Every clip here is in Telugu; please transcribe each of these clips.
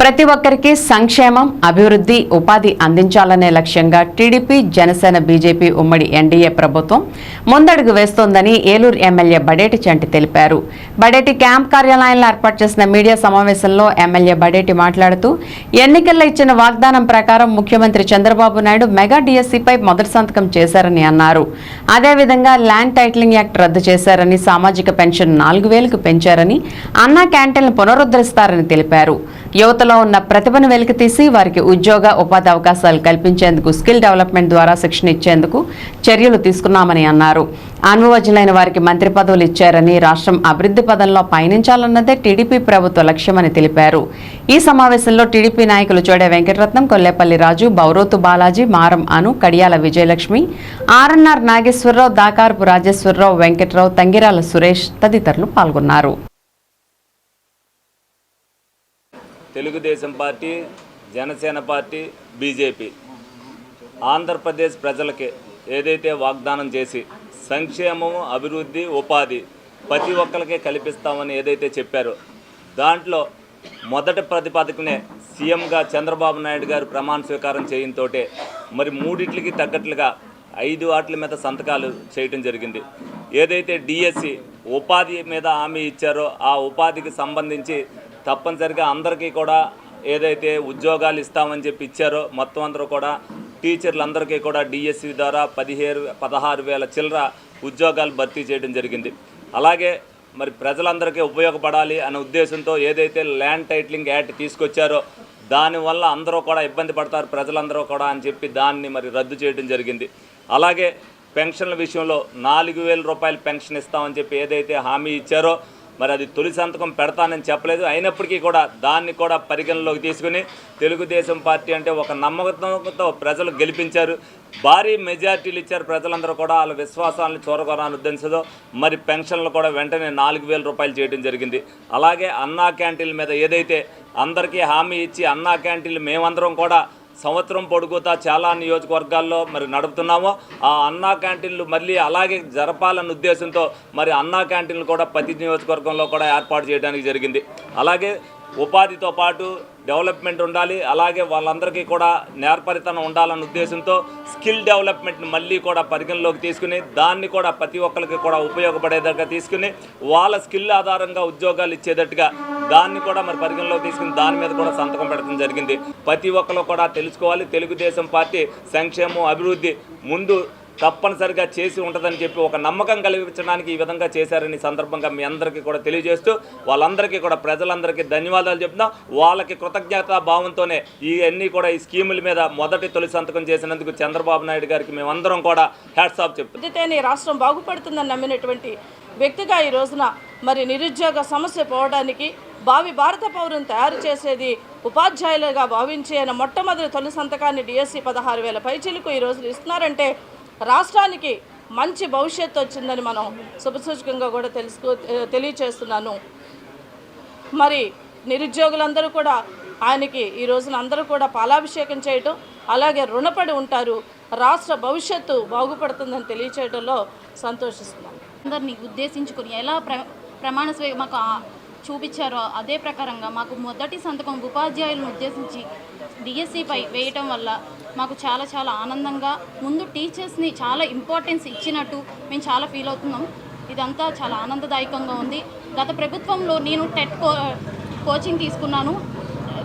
ప్రతి ఒక్కరికి సంక్షేమం అభివృద్ధి ఉపాధి అందించాలనే లక్ష్యంగా టీడీపీ జనసేన బీజేపీ ఉమ్మడి ఎన్డీఏ ప్రభుత్వం ముందడుగు వేస్తోందని ఏలూరు ఎమ్మెల్యే బడేటి చంటి తెలిపారు. బడేటి క్యాంప్ కార్యాలయంలో ఏర్పాటు చేసిన మీడియా సమావేశంలో ఎమ్మెల్యే బడేటి మాట్లాడుతూ ఎన్నికల్లో ఇచ్చిన వాగ్దానం ప్రకారం ముఖ్యమంత్రి చంద్రబాబు నాయుడు మెగా డిఎస్సీపై మొదటి సంతకం చేశారని అన్నారు. అదేవిధంగా ల్యాండ్ టైటిలింగ్ యాక్ట్ రద్దు చేశారని సామాజిక పెన్షన్ నాలుగు వేలకు పెంచారని అన్నా క్యాంటీన్లు పునరుద్ధరిస్తారని తెలిపారు. యువతలో ఉన్న ప్రతిభను వెలికితీసి వారికి ఉద్యోగ ఉపాధి అవకాశాలు కల్పించేందుకు స్కిల్ డెవలప్మెంట్ ద్వారా శిక్షణ ఇచ్చేందుకు చర్యలు తీసుకున్నామని అన్నారు. అనుభవజ్ఞులైన వారికి మంత్రి పదవులు ఇచ్చారని రాష్ట్రం అభివృద్ధి పదంలో పయనించాలన్నదే టీడీపీ ప్రభుత్వ లక్ష్యమని తెలిపారు. ఈ సమావేశంలో టీడీపీ నాయకులు చోడే వెంకటరత్నం కొల్లేపల్లి రాజు బౌరోతు బాలాజీ మారం అను కడియాల విజయలక్ష్మి ఆర్ఎన్ఆర్ నాగేశ్వరరావు దాకార్పు రాజేశ్వరరావు వెంకటరావు తంగిరాల సురేష్ తదితరులు పాల్గొన్నారు. Telugu Desam party Janasena party BJP. Andhra Pradesh ప్రజలకి ఏదైతే వాగ్దానం చేసి సంక్షేమము అభివృద్ధి ఉపాధి ప్రతి ఒక్కరికి కల్పిస్తామని ఏదైతే చెప్పారో దాంట్లో మొదటి ప్రతిపాదకనే సీఎంగా చంద్రబాబు నాయుడు గారు ప్రమాణ స్వీకారం చేయంతోటే మరి మూడిట్లకి తగ్గట్లుగా ఐదు వాటిల మీద సంతకాలు చేయటం జరిగింది. ఏదైతే డిఎస్సి ఉపాధి మీద హామీ ఇచ్చారో ఆ ఉపాధికి సంబంధించి తప్పనిసరిగా అందరికీ కూడా ఏదైతే ఉద్యోగాలు ఇస్తామని చెప్పి ఇచ్చారో మొత్తం అందరూ కూడా టీచర్లందరికీ కూడా డిఎస్సి ద్వారా పదిహేను పదహారు వేల చిల్లర ఉద్యోగాలు భర్తీ చేయడం జరిగింది. అలాగే మరి ప్రజలందరికీ ఉపయోగపడాలి అనే ఉద్దేశంతో ఏదైతే ల్యాండ్ టైటిలింగ్ యాక్ట్ తీసుకొచ్చారో దానివల్ల అందరూ కూడా ఇబ్బంది పడతారు ప్రజలందరూ కూడా అని చెప్పి దాన్ని మరి రద్దు చేయడం జరిగింది. అలాగే పెన్షన్ల విషయంలో నాలుగు వేల రూపాయలు పెన్షన్ ఇస్తామని చెప్పి ఏదైతే హామీ ఇచ్చారో మరి అది తొలి సంతకం పెడతానని చెప్పలేదు. అయినప్పటికీ కూడా దాన్ని కూడా పరిగణలోకి తీసుకుని తెలుగుదేశం పార్టీ అంటే ఒక నమ్మకంతో ప్రజలు గెలిపించారు. భారీ మెజార్టీలు ఇచ్చారు ప్రజలందరూ కూడా. వాళ్ళ విశ్వాసాలను చూరగొరాని ఉద్దేశంతో మరి పెన్షన్లు కూడా వెంటనే నాలుగు వేల రూపాయలు చేయడం జరిగింది. అలాగే అన్నా క్యాంటీన్ల మీద ఏదైతే అందరికీ హామీ ఇచ్చి అన్నా క్యాంటీన్లు మేమందరం కూడా సంవత్సరం పొడుగుతా చాలా నియోజకవర్గాల్లో మరి నడుపుతున్నామో. ఆ అన్నా క్యాంటీన్లు మళ్ళీ అలాగే జరపాలన్న ఉద్దేశంతో మరి అన్నా క్యాంటీన్లు కూడా ప్రతి నియోజకవర్గంలో కూడా ఏర్పాటు చేయడానికి జరిగింది. అలాగే ఉపాధితో పాటు డెవలప్మెంట్ ఉండాలి. అలాగే వాళ్ళందరికీ కూడా నేర్పరితనం ఉండాలన్న ఉద్దేశంతో స్కిల్ డెవలప్మెంట్ని మళ్ళీ కూడా పరిగణలోకి తీసుకుని దాన్ని కూడా ప్రతి ఒక్కరికి కూడా ఉపయోగపడేదట్టుగా తీసుకుని వాళ్ళ స్కిల్ ఆధారంగా ఉద్యోగాలు ఇచ్చేటట్టుగా దాన్ని కూడా మరి పరిగణలోకి తీసుకుని దాని మీద కూడా సంతకం పెట్టడం జరిగింది. ప్రతి ఒక్కరు కూడా తెలుసుకోవాలి. తెలుగుదేశం పార్టీ సంక్షేమం అభివృద్ధి ముందు తప్పనిసరిగా చేసి ఉంటుందని చెప్పి ఒక నమ్మకం కలిగించడానికి ఈ విధంగా చేశారని సందర్భంగా మీ అందరికీ కూడా తెలియజేస్తూ వాళ్ళందరికీ కూడా ప్రజలందరికీ ధన్యవాదాలు చెప్తున్నాం. వాళ్ళకి కృతజ్ఞతా భావంతోనే ఈ అన్నీ కూడా ఈ స్కీముల మీద మొదటి తొలి సంతకం చేసినందుకు చంద్రబాబు నాయుడు గారికి మేమందరం కూడా హ్యాట్స్ ఆఫ్ చెప్తున్నాం రాష్ట్రం బాగుపడుతుందని నమ్మినటువంటి వ్యక్తిగా ఈ రోజున మరి నిరుద్యోగ సమస్య పోవడానికి భావి భారత పౌరుని తయారు చేసేది ఉపాధ్యాయులుగా భావించి ఆయన మొట్టమొదటి తొలి సంతకాన్ని డిఎస్సి పదహారు వేల పైచీలకు ఈ ఇస్తున్నారంటే రాష్ట్రానికి మంచి భవిష్యత్తు వచ్చిందని మనం శుభసూచకంగా కూడా తెలుసుకో తెలియచేస్తున్నాను. మరి నిరుద్యోగులందరూ కూడా ఆయనకి ఈ రోజున అందరూ కూడా పాలాభిషేకం చేయటం అలాగే రుణపడి ఉంటారు. రాష్ట్ర భవిష్యత్తు బాగుపడుతుందని తెలియచేయడంలో సంతోషిస్తున్నాను. అందరినీ ఉద్దేశించుకుని ఎలా ప్ర ప్రమాణ స్వీ మాకు చూపించారో అదే ప్రకారంగా మాకు మొదటి సంతకం ఉపాధ్యాయులను ఉద్దేశించి డిఎస్సిపై వేయటం వల్ల మాకు చాలా చాలా ఆనందంగా ముందు టీచర్స్ని చాలా ఇంపార్టెన్స్ ఇచ్చినట్టు మేము చాలా ఫీల్ అవుతున్నాం. ఇదంతా చాలా ఆనందదాయకంగా ఉంది. గత ప్రభుత్వంలో నేను టెట్ కో కోచింగ్ తీసుకున్నాను.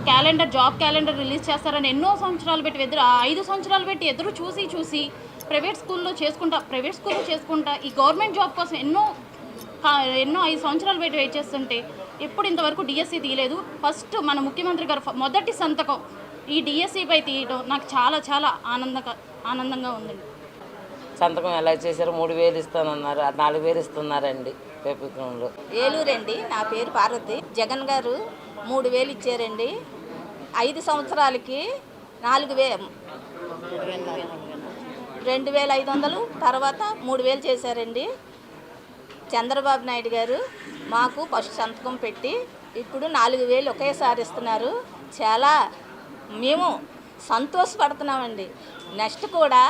క్యాలెండర్ జాబ్ క్యాలెండర్ రిలీజ్ చేస్తారని ఎన్నో సంవత్సరాలు పెట్టి ఎదురు ఐదు సంవత్సరాలు పెట్టి ఎదురు చూసి చూసి ప్రైవేట్ స్కూల్లో చేసుకుంటా ప్రైవేట్ స్కూల్లో చేసుకుంటా ఈ గవర్నమెంట్ జాబ్ కోసం ఎన్నో ఎన్నో ఐదు సంవత్సరాలు పెట్టి వెయిట్ చేస్తుంటే ఎప్పుడు ఇంతవరకు డిఎస్సి తీయలేదు. ఫస్ట్ మన ముఖ్యమంత్రి గారు మొదటి సంతకం ఈ డిఎస్సిపై తీయడం నాకు చాలా చాలా ఆనందక ఆనందంగా ఉందండి సంతకం ఎలా చేశారు? మూడు వేలు ఇస్తానన్నారు నాలుగు వేలు ఇస్తున్నారండి ప్రభుత్వంలో ఏలూరండి నా పేరు పార్వతి. జగన్ గారు మూడు వేలు ఇచ్చారండి. ఐదు సంవత్సరాలకి నాలుగు వే రెండు వేల ఐదు వందలు తర్వాత మూడు వేలు చేశారండి. చంద్రబాబు నాయుడు గారు మాకు ఫస్ట్ సంతకం పెట్టి ఇప్పుడు నాలుగు వేలు ఒకేసారి ఇస్తున్నారు. చాలా మేము సంతోషపడుతున్నామండి. నెక్స్ట్ కూడా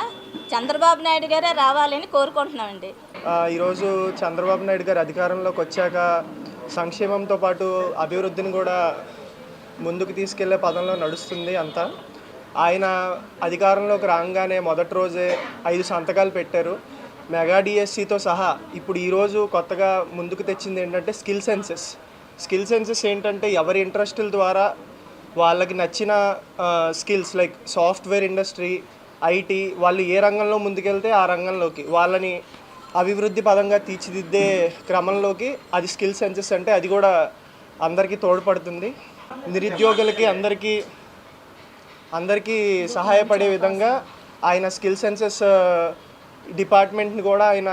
చంద్రబాబు నాయుడు గారే రావాలని కోరుకుంటున్నామండి. ఈరోజు చంద్రబాబు నాయుడు గారు అధికారంలోకి వచ్చాక సంక్షేమంతో పాటు అభివృద్ధిని కూడా ముందుకు తీసుకెళ్ళే పదంలో నడుస్తుంది అంతా. ఆయన అధికారంలోకి రాగానే మొదటి రోజే ఐదు సంతకాలు పెట్టారు. మెగా డిఎస్సితో సహా ఇప్పుడు ఈరోజు కొత్తగా ముందుకు తెచ్చింది ఏంటంటే స్కిల్ సెన్సెస్. స్కిల్ సెన్సెస్ ఏంటంటే ఎవరి ఇంట్రెస్టుల ద్వారా వాళ్ళకి నచ్చిన skills like software industry IT వాళ్ళు ఏ రంగంలో ముందుకెళ్తే ఆ రంగంలోకి వాళ్ళని అభివృద్ధి పదంగా తీర్చిదిద్దే క్రమంలోకి అది స్కిల్ సెన్సెస్ అంటే అది కూడా అందరికీ తోడ్పడుతుంది. నిరుద్యోగులకి అందరికీ అందరికీ సహాయపడే విధంగా ఆయన స్కిల్ సెన్సెస్ డిపార్ట్మెంట్ని కూడా ఆయన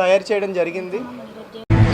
తయారు చేయడం జరిగింది.